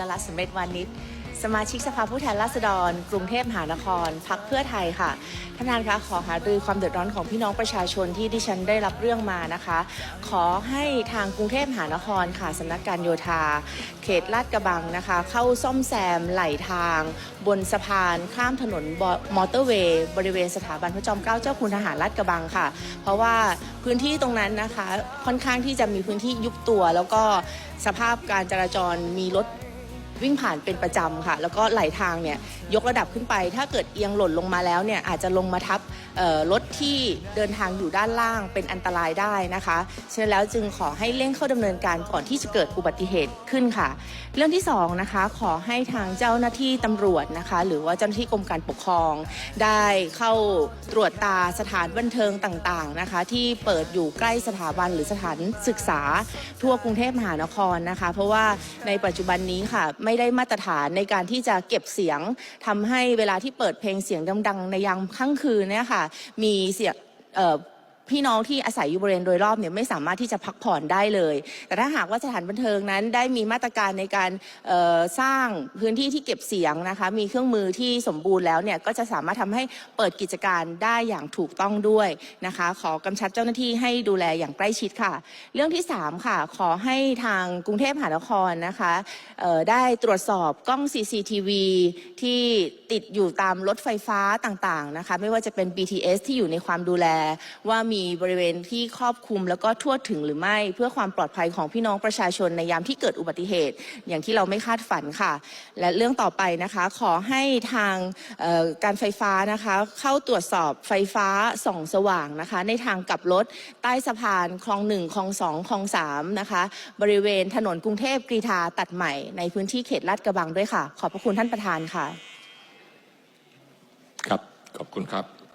ละลัตสำเร็จวานิชสมาชิกสภาผู้แทนราษฎร กรุงเทพมหานครพักเพื่อไทยค่ะท่านประธานคะขอหารือความเดือดร้อนของพี่น้องประชาชนที่ดิฉันได้รับเรื่องมานะคะ ขอให้ทางกรุงเทพมหานครค่ะสำนักการโยธา เขตลาดกระบังนะคะ เข้าซ่อมแซมไหลทาง บนสะพานข้ามถนนมอเตอร์เวย์บริเวณสถาบันพระจอมเกล้าเจ้าคุณทหารลาดกระบังค่ะ เพราะว่าพื้นที่ตรงนั้นนะคะค่อนข้างที่จะมีพื้นที่ยุบตัว แล้วก็สภาพการจราจรมีรถ วิ่งผ่านเป็นประจำค่ะ แล้วก็ไหลทางเนี่ยยกระดับขึ้นไป ถ้าเกิดเอียงหล่นลงมาแล้วเนี่ยอาจจะลงมาทับรถที่เดินทางอยู่ด้านล่างเป็นอันตรายได้นะคะฉะนั้นแล้วจึงขอให้เร่งเข้าดำเนินการก่อนที่จะเกิดอุบัติเหตุขึ้นค่ะ เรื่องที่สองนะคะขอให้ทางเจ้าหน้าที่ตำรวจนะคะหรือว่าเจ้าหน้าที่กรมการปกครอง ได้เข้าตรวจตาสถานบันเทิงต่างๆนะคะ ที่เปิดอยู่ใกล้สถาบันหรือสถานศึกษาทั่วกรุงเทพมหานครนะคะ เพราะว่าในปัจจุบันนี้ค่ะไม่ไม่ได้มาตรฐานในการที่จะเก็บเสียงทำให้เวลาที่เปิดเพลงเสียงดังๆในยามค่ำคืนเนี่ยค่ะมีเสียง พี่น้องที่อาศัยอยู่บริเวณโดยรอบเนี่ยไม่สามารถที่จะพักผ่อนได้เลย แต่ถ้าหากว่าสถานบันเทิงนั้นได้มีมาตรการในการสร้างพื้นที่ที่เก็บเสียงนะคะ มีเครื่องมือที่สมบูรณ์แล้วเนี่ยก็จะสามารถทำให้เปิดกิจการได้อย่างถูกต้องด้วยนะคะ ขอกำชับเจ้าหน้าที่ให้ดูแลอย่างใกล้ชิดค่ะ เรื่องที่สามค่ะ ขอให้ทางกรุงเทพมหานครนะคะได้ตรวจสอบกล้อง CCTV ที่ติดอยู่ตามรถไฟฟ้าต่างๆนะคะ ไม่ว่าจะเป็น BTS ที่อยู่ในความดูแลว่ามีีบริเวณที่ครอบคลุมแล้วก็ทั่วถึงหรือไม่ เพื่อความปลอดภัยของพี่น้องประชาชนในยามที่เกิดอุบัติเหตุ อย่างที่เราไม่คาดฝันค่ะ และเรื่องต่อไปนะคะ ขอให้ทางการไฟฟ้านะคะเข้าตรวจสอบไฟฟ้าส่องสว่างนะคะ ในทางกลับรถใต้สะพานคลองหนึ่งคลองสองคลองสามนะคะบริเวณถนนกรุงเทพกรีฑาตัดใหม่ ในพื้นที่เขตลาดกระบังด้วยค่ะ ขอบพระคุณท่านประธานค่ะ ครับ ขอบคุณครับ